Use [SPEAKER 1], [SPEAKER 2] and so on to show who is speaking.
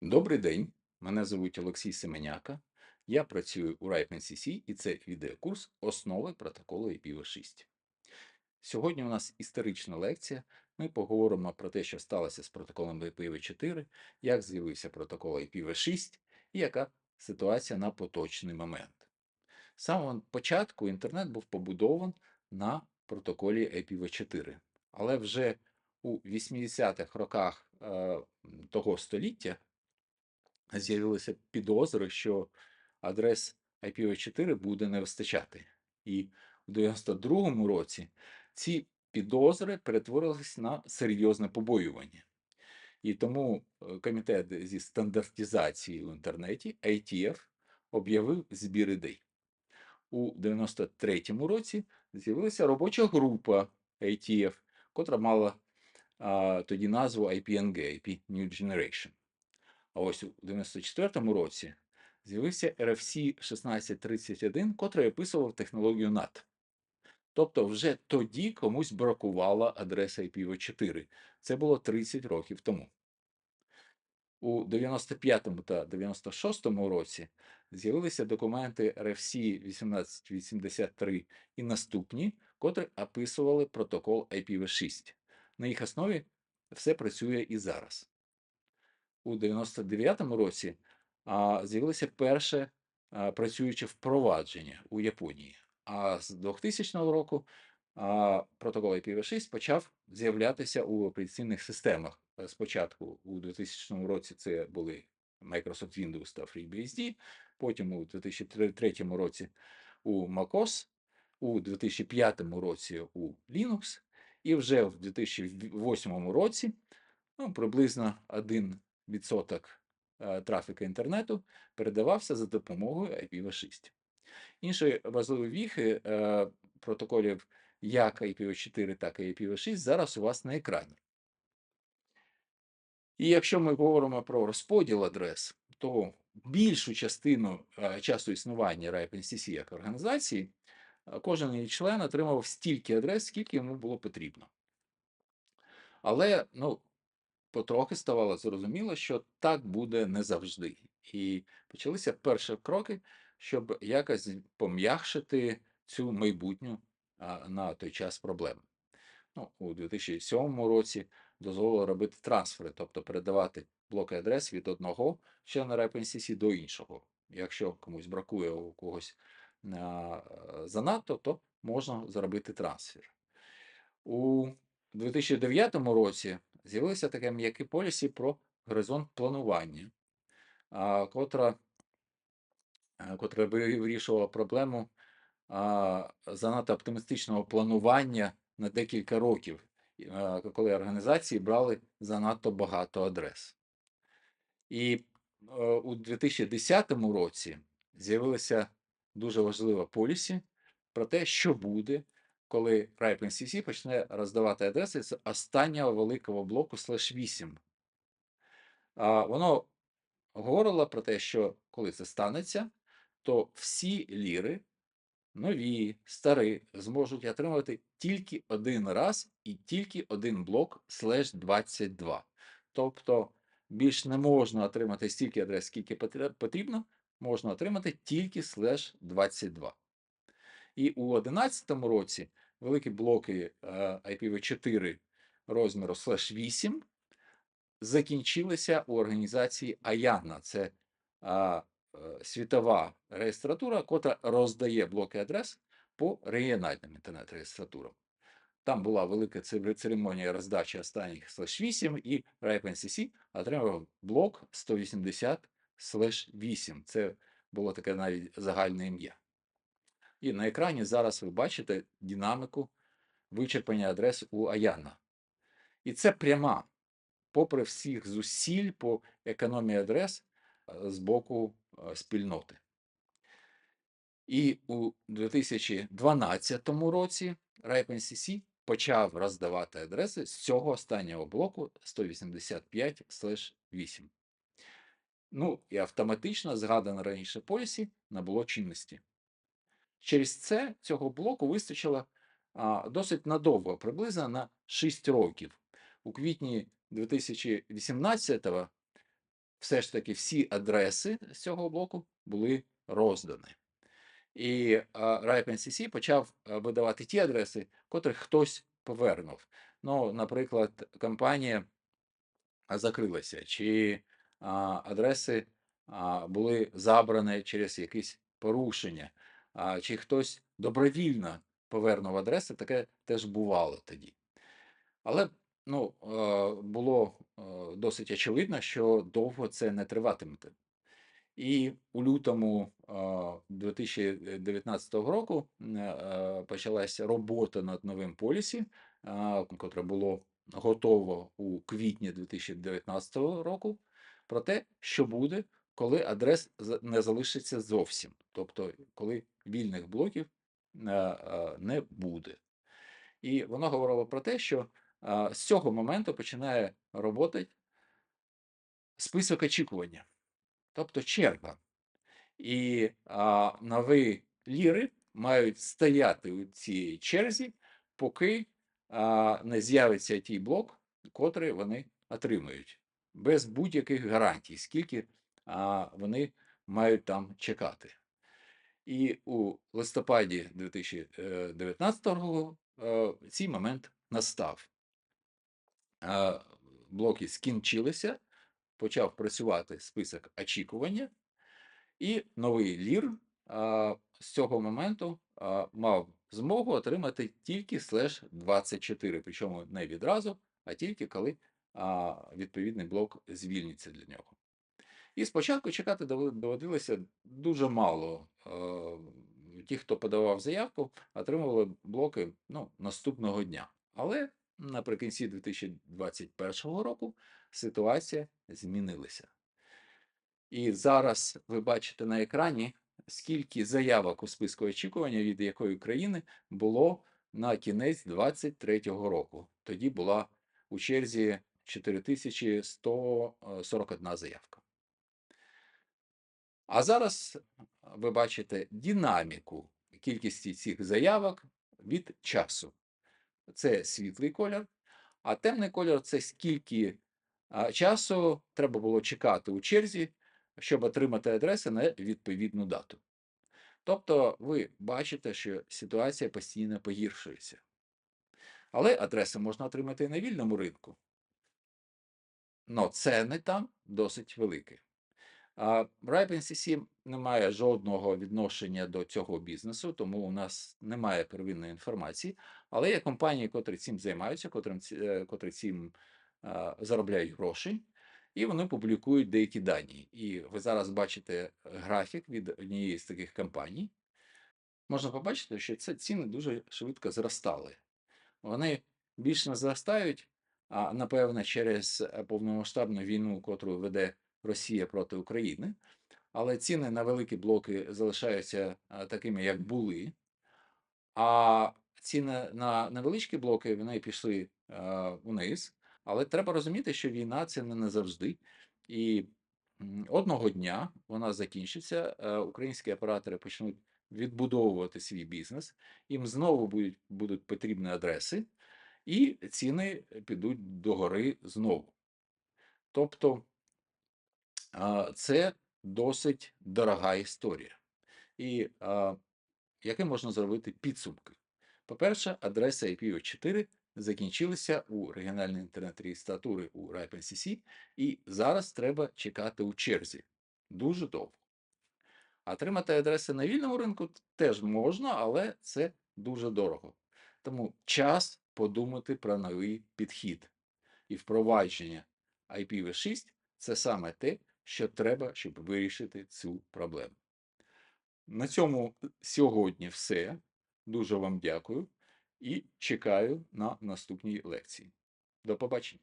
[SPEAKER 1] Добрий день, мене звуть Олексій Семеняка. Я працюю у RIPE-NCC і це відеокурс Основи протоколу IPv6. Сьогодні у нас історична лекція. Ми поговоримо про те, що сталося з протоколом IPv4, як з'явився протокол IPv6 і яка ситуація на поточний момент. З самого початку інтернет був побудований на протоколі IPv4, але вже у 80-х роках е, того століття з'явилися підозри, що адрес IPv4 буде не вистачати. І у 92-му році ці підозри перетворились на серйозне побоювання. І тому е, комітет зі стандартизації в інтернеті ITF об'явив збір ідей. У 93-му році з'явилася робоча група ITF, котра мала а, тоді назву IPNG, IP New Generation. А ось у 94-му році з'явився RFC 1631, котрий описував технологію NAT. Тобто вже тоді комусь бракувала адреса IPv4. Це було 30 років тому. У 95 та 96 році з'явилися документи RFC 1883 і наступні, котрі описували протокол IPv6. На їх основі все працює і зараз. У 99-му році з'явилося перше працююче впровадження у Японії. А з 2000 року протокол IPv6 почав з'являтися у операційних системах. Спочатку у 2000 році це були Microsoft Windows та FreeBSD, потім у 2003 році у macOS, у 2005 році у Linux, і вже в 2008 році ну, приблизно 1% е, трафіку інтернету передавався за допомогою IPv6. Інші важливі віхи е, протоколів як IPv4, так і IPv6 зараз у вас на екрані. І якщо ми говоримо про розподіл адрес, то більшу частину е, часу існування RIPE-NCC як організації кожен її член отримав стільки адрес, скільки йому було потрібно. Але ну, потрохи ставало зрозуміло, що так буде не завжди. І почалися перші кроки, щоб якось пом'якшити цю майбутню на той час проблему. Ну, у 2007 році дозволило робити трансфери, тобто передавати блоки адрес від одного члена RIPE-NCC до іншого. Якщо комусь бракує у когось а, занадто, то можна зробити трансфер. У 2009 році з'явилося таке м'яке полісі про горизонт планування, котра, а, котре ви- вирішувало проблему занадто оптимістичного планування на декілька років, коли організації брали занадто багато адрес. І у 2010 році з'явилася дуже важлива полісі про те, що буде, коли RIPE-NCC почне роздавати адреси з останнього великого блоку слеш 8. А, Воно говорило про те, що коли це станеться, то всі ліри, нові, старі, зможуть отримувати тільки один раз і тільки один блок слеш 22. Тобто більш не можна отримати стільки адрес, скільки потрібно, можна отримати тільки слеш 22. І у 2011 році великі блоки е, IPv4 розміру слеш 8 закінчилися у організації Аяна. Це а, е, світова реєстратура, котра роздає блоки адрес по регіональним інтернет-реєстратурам. Там була велика церемонія роздачі останніх слеш 8, і RIPE-NCC отримав блок 180 слеш 8. Це було таке навіть загальне ім'я. І на екрані зараз ви бачите динаміку вичерпання адрес у Аяна. І це пряма, попри всіх зусиль по економії адрес е, з боку е, спільноти. І у 2012 році RIPE-NCC почав роздавати адреси з цього останнього блоку 185/8. Ну і автоматично згадане раніше полісі набуло чинності. Через це цього блоку вистачило досить надовго, приблизно на 6 років. У квітні 2018-го все ж таки всі адреси з цього блоку були роздані. І RIPE-NCC почав видавати ті адреси, котрих хтось повернув. Ну, наприклад, компанія закрилася, чи адреси були забрані через якісь порушення, а, чи хтось добровільно повернув адреси, таке теж бувало тоді. Але ну, е, було е, досить очевидно, що довго це не триватиме. І у лютому 2019 року е, е, почалася робота над новим полісі, котре було готово у квітні 2019 року, про те, що буде, коли адрес не залишиться зовсім, тобто коли вільних блоків е, е, не буде. І воно говорило про те, що з цього моменту починає роботи список очікування, тобто черга. І а, нові ліри мають стояти у цій черзі, поки не з'явиться тій блок, котрий вони отримують, без будь-яких гарантій, скільки а, вони мають там чекати. І у листопаді 2019 року е, цей момент настав. Е, Блоки скінчилися, почав працювати список очікування, і новий лір з цього моменту мав змогу отримати тільки слеш 24, причому не відразу, а тільки коли відповідний блок звільниться для нього. І спочатку чекати доводилося дуже мало. Е, Ті, хто подавав заявку, отримували блоки ну, наступного дня. Але наприкінці 2021 року ситуація змінилася. І зараз ви бачите на екрані, скільки заявок у списку очікування від якої країни було на кінець 2023 року. Тоді була у черзі 4141 заявка. А зараз ви бачите динаміку кількості цих заявок від часу. Це світлий колір, а темний колір це скільки часу треба було чекати у черзі, щоб отримати адреси на відповідну дату. Тобто ви бачите, що ситуація постійно погіршується. Але адреси можна отримати і на вільному ринку. Но ціни там досить великі. Ripe NCC не має жодного відношення до цього бізнесу, тому у нас немає первинної інформації. Але є компанії, котрі цим займаються, котрим, е, котрі цим а, заробляють гроші, і вони публікують деякі дані. І ви зараз бачите графік від однієї з таких компаній. Можна побачити, що це ціни дуже швидко зростали. Вони більш не зростають, а напевно, через е, повномасштабну війну, котру веде Росія проти України. Але ціни на великі блоки залишаються такими, як були. А ціни на невеличкі блоки вони пішли вниз. Але треба розуміти, що війна це не назавжди. І одного дня вона закінчиться. е, Українські оператори почнуть відбудовувати свій бізнес, їм знову будуть, будуть потрібні адреси, і ціни підуть догори знову. Тобто це досить дорога історія. І яке можна зробити підсумки? По-перше, адреси IPv4 закінчилися у регіональній інтернет-реєстратури у RIPE-NCC, і зараз треба чекати у черзі. Дуже довго. Отримати адреси на вільному ринку теж можна, але це дуже дорого. Тому час подумати про новий підхід. І впровадження IPv6 це саме те, що треба, щоб вирішити цю проблему. На цьому сьогодні все. Дуже вам дякую і чекаю на наступній лекції. До побачення.